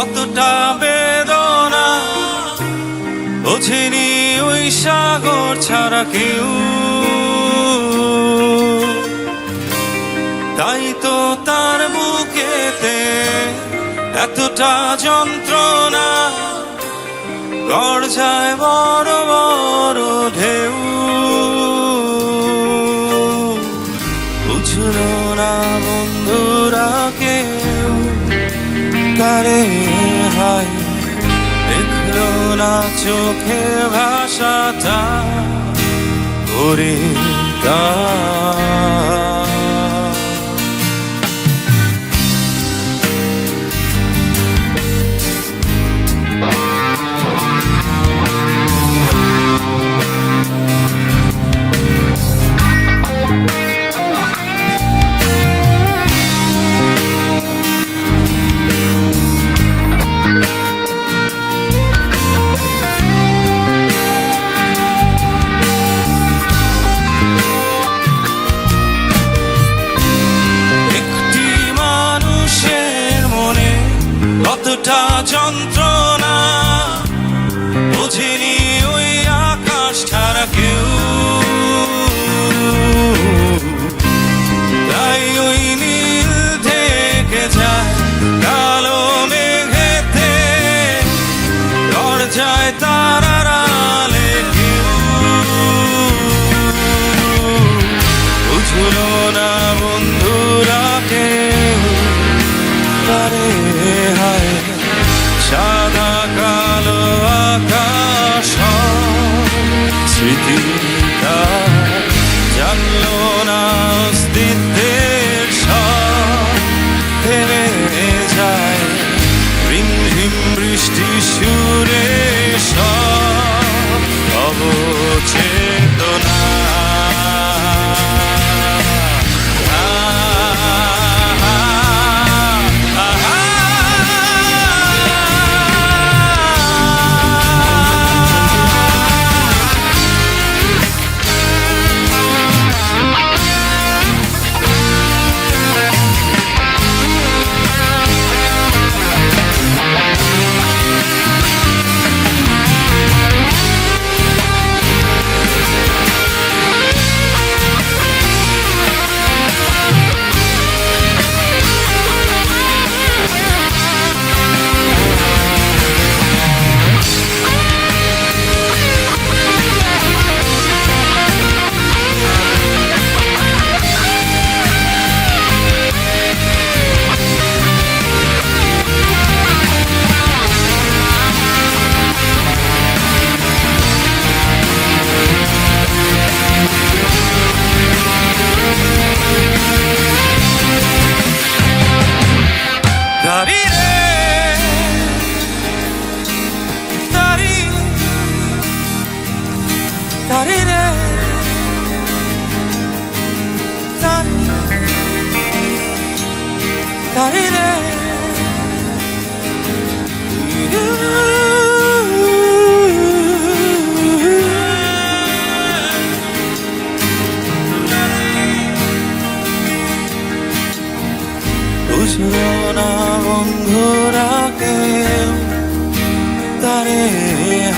কতটা বেদনা। বোঝেনি ওই সাগর ছাড়া কেউ। তাই তো তার বুকেতে এতটা যন্ত্রণা। গড় যায় বড় চোখে ভাষাটা ওরে তা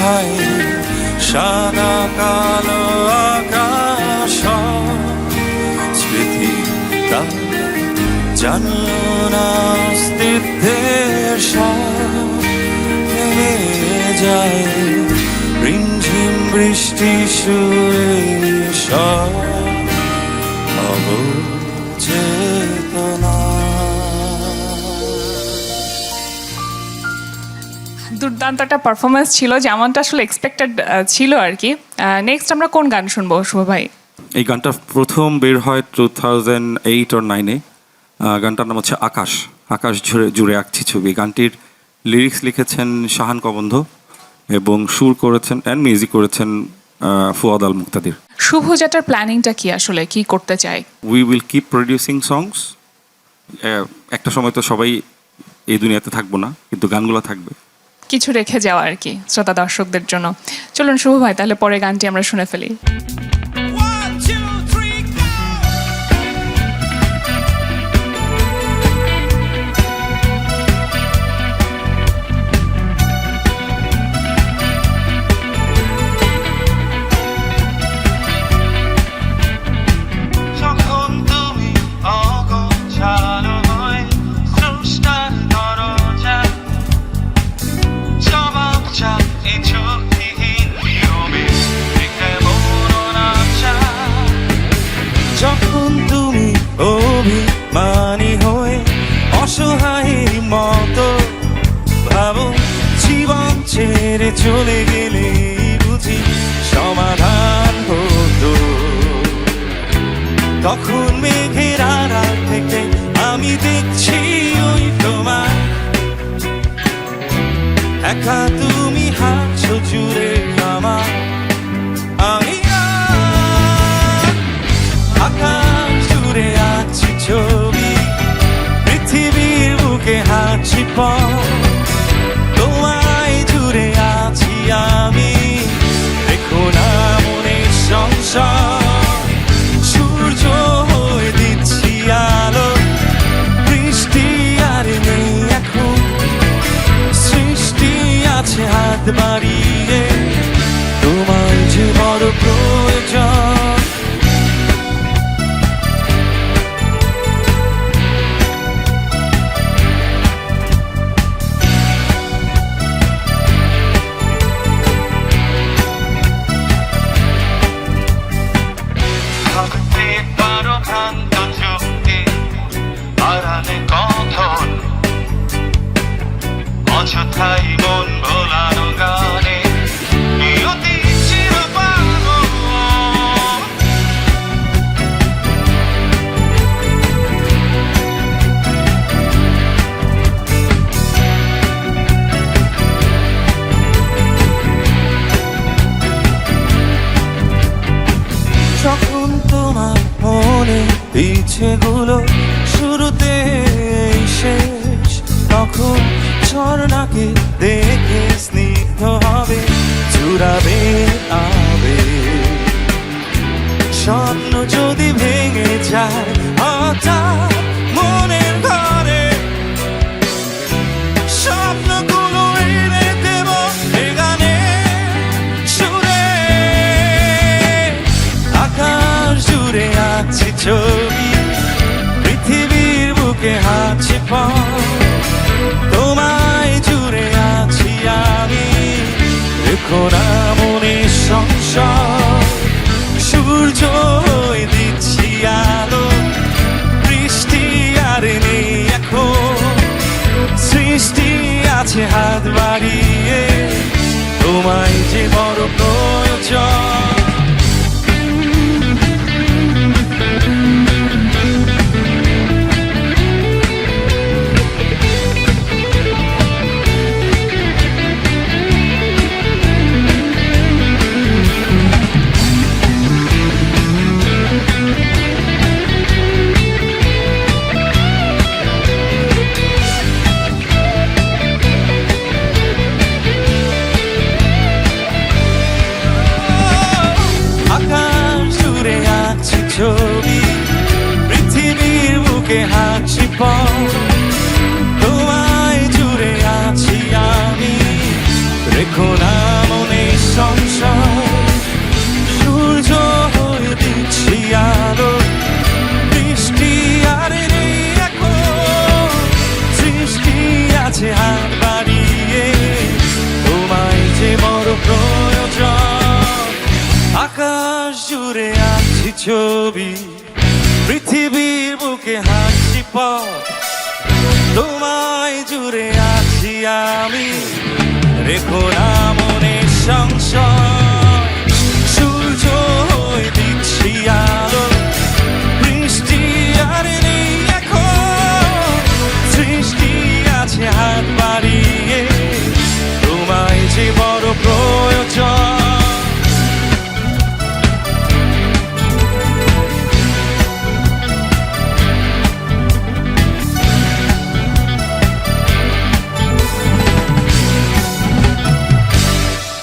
হায়। সাদা কালো আকাশ স্মৃতি তা জানলো যায়। রিমঝিম বৃষ্টি সুরে দুর্দান্ত একটা পারফরমেন্স ছিল যেমনটা আসলে এক্সপেক্টেড ছিল আর কি নেক্সট আমরা কোন গান শুনব শুভ ভাই? এই গানটা প্রথম বের হয় টু থাউজেন্ড এইট ওর নাইনে গানটার নাম হচ্ছে আকাশ। আকাশ জুড়ে জুড়ে আঁকছি ছবি। গানটির লিরিক্স লিখেছেন শাহান কবন্ধ এবং সুর করেছেন অ্যান্ড মিউজিক করেছেন ফুয়াদ আল মুক্তাদির। শুভ শুভযাত্রার প্ল্যানিংটা কি আসলে? কি করতে চাই we will keep producing songs একটা সময় তো সবাই এই দুনিয়াতে থাকব না কিন্তু গানগুলো থাকবে। কিছু রেখে যাওয়া আর কি শ্রোতা দর্শকদের জন্য। চলুন শুভ ভাই, তাহলে পরে গানটি আমরা শুনে ফেলি। অভিমানী হয়ে অসহায়ের মতো ভাবো, জীবন ছেড়ে চলে গেলে বুঝি সমাধান হতো। তখন মেঘের আড়াল থেকে আমি দেখছি ওই তোমার একাত the tomorrow পর তোমায় জুড়ে আছি আমি। রেখো না মনে সংসার। সূর্য ছবি, পৃথিবীর বুকে হাসি পথ, তোমায় জুড়ে আছি আমি। রেখো না মনে সূর্য হয়ে দিচ্ছি আমি।